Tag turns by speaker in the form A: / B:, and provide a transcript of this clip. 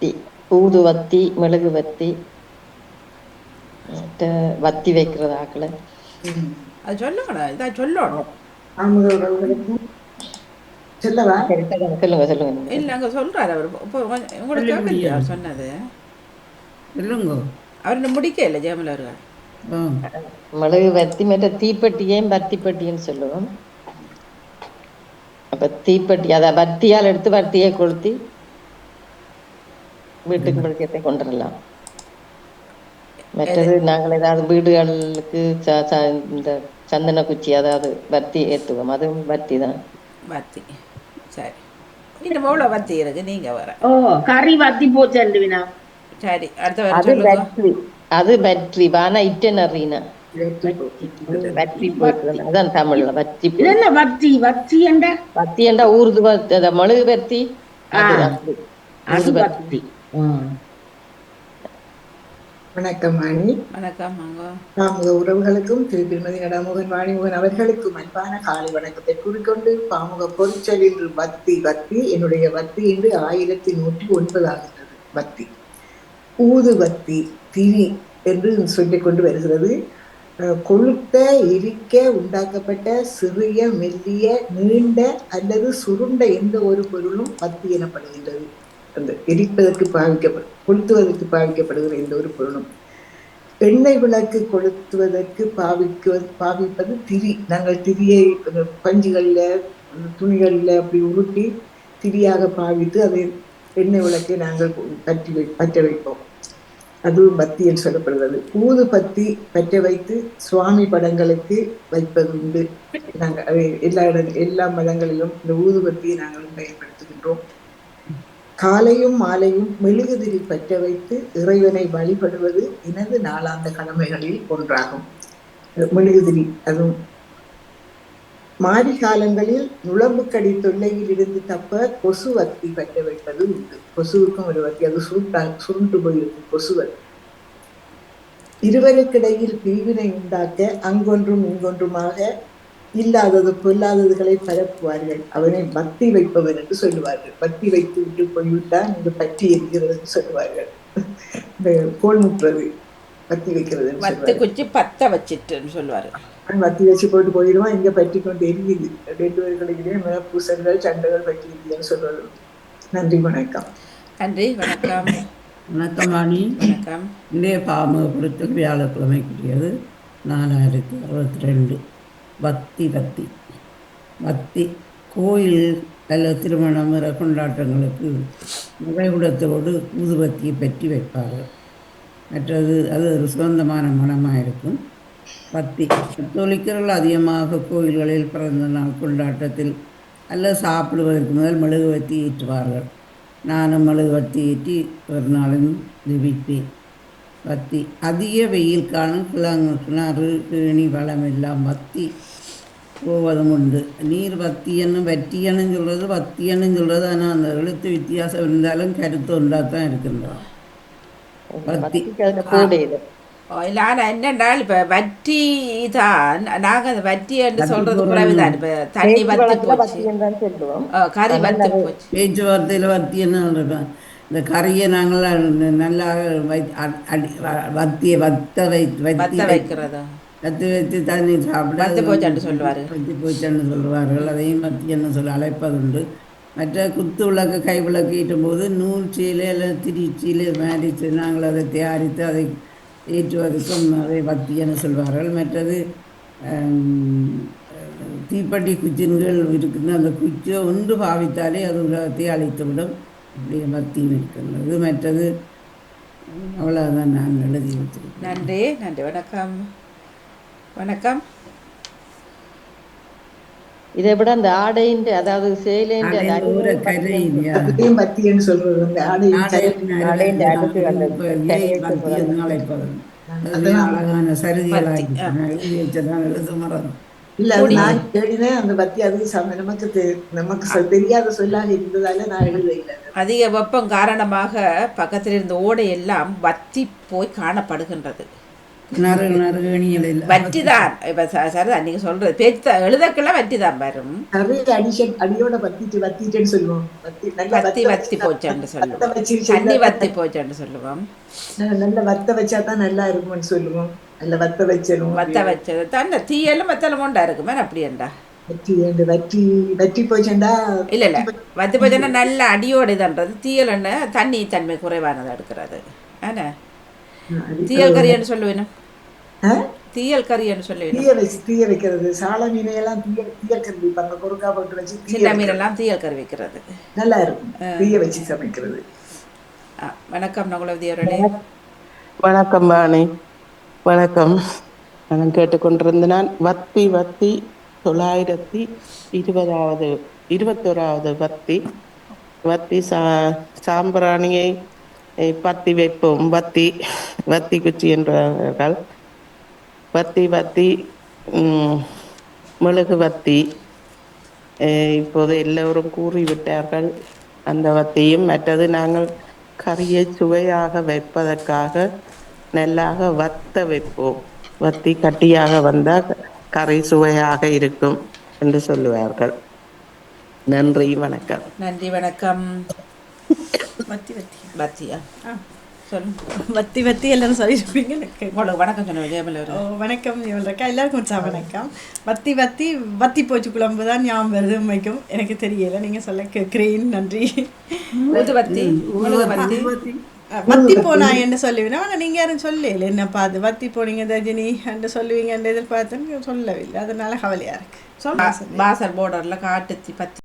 A: வத்தி ஊதுவத்தி மெழுகுவத்தி மற்ற வத்தி வைக்கிறது ஆக்களை.
B: அது சொல்லுங்கடா இதா சொல்லணும்.
A: சொல்லுங்க சொல்லுங்க
B: இல்லை அங்கே சொல்கிறார் அவர். இப்போ கொஞ்சம் உங்களுக்கு கேட்கலையா அவர் சொன்னது.
C: சொல்லுங்க.
B: அவர் முடிக்க இல்லை ஜெயமலா அவர்கள்
A: மிளகு வத்தி மற்ற தீப்பெட்டியையும் வத்திப்பெட்டின்னு சொல்லுவோம்? அப்ப தீப்பெட்டி அதை வத்தியால் எடுத்து வத்தியை கொளுத்தி வீட்டுக்கு வெளிக்கத்தை கொண்டு வரலாம் மற்றது நாங்கள் ஏதாவது வீடுகளுக்கு இந்த சந்தன குச்சி அதாவது வத்தி ஏற்றுவோம் அதுவும் வத்தி தான்.
B: பத்தி சரி. இன்னும் எவ்வளோ பத்தி இருக்கு? நீங்கள் வர
D: ஓ கறி வத்தி போச்சு வினா.
B: சரி. அடுத்த
A: அது பேட்டரி அது பேட்டரி வானா இட்டனரினா அதான் தமிழ்ல. வத்தி
D: என்ன வத்தி? வத்தி என்ற?
A: வத்தி என்றா ஊர்து மழுகு வத்தி. அது
D: வத்தி.
E: வணக்கம் வாணி
B: வணக்கம்
E: ஆமுக உறவுகளுக்கும் திரு. திருமதி நடாமுகன் வாணிமுகன் அவர்களுக்கும் அன்பான காலை வணக்கத்தை கூறிக்கொண்டு பாமுக பொறிச்சல் என்று வத்தி வத்தி என்னுடைய வத்தி என்று ஆயிரத்தி நூற்றி ஒன்பது ஆகிறது வத்தி ஊது வத்தி திரி என்று சொல்லிக் கொண்டு வருகிறது. கொழுத்த எரிக்க உண்டாக்கப்பட்ட சிறிய மெல்லிய நீண்ட அல்லது சுருண்ட எந்த ஒரு பொருளும் வத்தி எனப்படுகின்றது. அந்த எரிப்பதற்கு பாவிக்கப்படும் கொளுத்துவதற்கு பாவிக்கப்படுகிற எந்த ஒரு பொருளும். எண்ணெய் விளக்கு கொளுத்துவதற்கு பாவிக்க பாவிப்பது திரி நாங்கள் திரியை பஞ்சுகளில் துணிகளில் அப்படி உருட்டி திரியாக பாவித்து அதை எண்ணெய் விளக்கை நாங்கள் பற்றி வை பற்ற வைப்போம். அதுவும் பத்தி என்று சொல்லப்படுகிறது. ஊது பத்தி பற்ற வைத்து சுவாமி படங்களுக்கு வைப்பது உண்டு. நாங்கள் அதை எல்லா இட எல்லா மதங்களிலும் இந்த ஊதுபத்தியை நாங்கள் பயன்படுத்துகின்றோம். காலையும் மாலையும் மெழுகுதிரி பற்ற வைத்து இறைவனை வழிபடுவது எனது நாளாந்த கடமைகளில் ஒன்றாகும். மெழுகுதிரி அதுவும். மாரி காலங்களில் நுழம்புக்கடி தொல்லையில் இருந்து தப்ப கொசு வத்தி பற்ற வைப்பது உண்டு. கொசுவுக்கும் ஒரு வத்தி அது சுருட்டா சுருண்டு போயிருக்கும் கொசு இருவருக்கிடையில் பிரிவினை உண்டாக்க அங்கொன்றும் இங்கொன்றுமாக இல்லாதது பொல்லாததுகளை பரப்புவார்கள். அவனை பக்தி வைப்பவன் என்று சொல்லுவார்கள். பக்தி வைத்து விட்டு போய்விட்டான் இங்கு பற்றி எரிகிறது என்று சொல்லுவார்கள். கோல் முட்டுறது பத்தி வைக்கிறது சொல்லுவார்கள்.
B: குச்சி பத்த வச்சிட்டுன்னு சொல்லுவார்
E: அவன் பத்தி வச்சு போட்டு போயிடுவான் இங்க பற்றி கொண்டு எரியுது. ரெண்டு பேர்களுக்கிடையே மேற்பூசல்கள் சண்டைகள் பற்றி எரியுதுன்னு சொல்வது நன்றி வணக்கம்.
B: நன்றி வணக்கம்.
C: வணக்கம் வாணி
B: வணக்கம்.
C: இன்றைய பாம பொறுத்த வியாழக்கிழமைக்குரியது நாலாயிரத்தி அறுபத்தி ரெண்டு. பக்தி பக்தி பக்தி கோயில் அல்லது திருமணம் வர கொண்டாட்டங்களுக்கு நகைகுடத்தோடு ஊதுபத்தியை பற்றி வைப்பார்கள். மற்றது அது ஒரு சுதந்திரமான மனமாக இருக்கும். பக்தி கத்தோலிக்கர்கள் அதிகமாக கோயில்களில் பிறந்த நாள் கொண்டாட்டத்தில் அல்ல சாப்பிடுவதற்கு முதல் மெழுகுவத்தி ஏற்றுவார்கள். நானும் மெழுகுவத்தி ஈட்டி ஒரு நாளும் ஜெபிப்பேன். பத்தி. அதிக வெயில் காணும் கிழங்கு கிணறு கேணி வளம் எல்லாம் வத்தி போவதும் உண்டு. நீர் வத்தியன்னு வத்தியன்னு சொல்கிறது வத்தியன்னு சொல்கிறது ஆனால் அந்த எழுத்து வித்தியாசம் இருந்தாலும் கருத்து ஒன்றாக தான் இருக்கின்றோம்.
B: இல்லை. ஆனால் என்னென்றால் இப்போ வட்டி தான் நாங்கள் அந்த வட்டி என்று சொல்கிறது குறைவு தான். இப்போ தண்ணி வத்தி போச்சு.
A: வத்தி
B: கறி வத்தி போச்சு.
C: பேச்சுவார்த்தையில் வத்தியன்னு சொல்கிறோம் இந்த கறியை நாங்கள் நல்லா வை அடி வத்திய வத்த வை வத்தி
B: வத்த வைக்கிறதா?
C: வத்தி வச்சு தண்ணி சாப்பிட
B: வத்தி போச்சான்னு சொல்லுவாரு.
C: வத்தி போச்சான்னு சொல்லுவார்கள். அதையும் வத்தியன்னு சொல்லி அழைப்பதுண்டு. மற்ற குத்து விளக்கு கை விளக்கு ஈட்டும் போது நூல் சீலை இல்லை திரி சீலை மாதிரி நாங்கள் அதை தயாரித்து அதை ஏற்றுவதற்கும் அதை வத்தியன்னு சொல்வார்கள். மற்றது தீப்பெட்டி குச்சின்கள் இருக்குது அந்த குச்சியை ஒன்று பாவித்தாலே அது உலகத்தை அழித்துவிடும். அப்படியே வத்தியும் இருக்கின்றது மற்றது அவ்வளோதான் நான் எழுதி வச்சிருக்கேன்.
B: நன்றி நன்றி. வணக்கம். வணக்கம்.
A: இதை விட அந்த ஆடையின் அதாவது சேலையின்
E: சொல்றது
A: ஆடையின்
C: அழகான சரிதிகளாக எழுதி வச்சதான் எழுத மரம்
E: இல்ல அது நான் தேடினேன் அந்த பத்தி அது சம- நமக்கு நமக்கு தெரியாத சொல்லாக இருந்ததால நான் எழுதல
B: அதிக வெப்பம் காரணமாக பக்கத்தில் இருந்த ஓடை எல்லாம் வத்தி போய் காணப்படுகின்றது.
C: நறுகு நறுகு இனியல் இல்லை
B: வட்டி தான் இப்ப ச- சரிதான் நீங்க சொல்றது. பேச்சு எழுதக்கெல்லாம் வட்டி தான் வரும்.
E: நிறைய அடிஷன் அடியோட வத்திட்டு வத்திட்டுன்னு சொல்லுவோம். வத்தி நல்ல
B: வத்தி போச்சுன்னு
E: வத்த
B: சொல்லுவோம். தண்ணி வத்தி போச்சுன்னு சொல்லுவோம்.
E: நல்ல வத்த வச்சா தான் நல்லா இருக்கும்னு சொல்லுவோம். நல்ல வத்த வச்சிடும்
B: வத்த வச்சது தான் தீயெல்லாம் மத்தெல்லாம் கொண்டா இருக்குமே? அப்படியேண்டா
E: வட்டி இந்த வட்டி வட்டி போச்சுண்டா?
B: இல்ல இல்ல. வத்தி போச்சுன்னா நல்ல அடியோட இதுன்றது. தீயல் என்ன? தண்ணி தன்மை குறைவானதை எடுக்கிறது ஆனா தீயல் கறின்னு சொல்லுவேன்? தீயல் கறின்னு சொல்லுவேன்
E: தீய வச்சு தீய வைக்கிறது. சால மீனையெல்லாம் தீய தீய கறி வைப்பாங்க. குறுக்கா போட்டு வச்சு
B: சின்ன. மீனெல்லாம் தீயல் கறி வைக்கிறது.
E: நல்லா இருக்கும். தீய வச்சு சமைக்கிறது.
B: வணக்கம் நகுலவதி அவர்களே.
F: வணக்கம் பாணி வணக்கம். நான் கேட்டுக்கொண்டிருந்த நான் வத்தி வத்தி தொள்ளாயிரத்தி இருபதாவது இருபத்தோராவது வத்தி. வத்தி சா சாம்பிராணியை பத்தி வைப்போம். வத்தி வத்தி குச்சி என்றார்கள். வத்தி வத்தி மெழுகு வத்தி. இப்போது எல்லோரும் கூறிவிட்டார்கள் அந்த வத்தியும். மற்றது நாங்கள் கறியை சுவையாக வைப்பதற்காக நல்லாக வத்த வைப்போம். வத்தி கட்டியாக வந்தால் கறி சுவையாக இருக்கும் என்று சொல்லுவார்கள். நன்றி வணக்கம்.
B: நன்றி வணக்கம்.
G: வத்தி வத்தி.
B: சொல்லுங்க
G: வத்தி வத்தி எல்லாரும் சொல்லியிருப்பீங்க
B: வணக்கம் சொன்ன விஜயமல்
G: ஓ,
B: அவர்கள்
G: வணக்கம் இவள்க்கா எல்லாருக்கும் உற்சாக வணக்கம். வத்தி வத்தி வத்தி போச்சு குழம்பு தான் ஞாபகம் வருது உண்மைக்கும். எனக்கு தெரியல. நீங்கள் சொல்ல கேட்குறேன். நன்றி.
B: வத்தி
G: வத்தி போனா என்ன சொல்லுவீங்க ஆனால் நீங்கள் யாரும் சொல்லல என்னப்பா அது வத்தி போனீங்க தஜினி என்று சொல்லுவீங்க என்று எதிர்பார்த்தேன் சொல்லவில்லை. அதனால கவலையாக இருக்கு.
B: பாசர் பார்டர்ல காட்டுத்தி பத்தி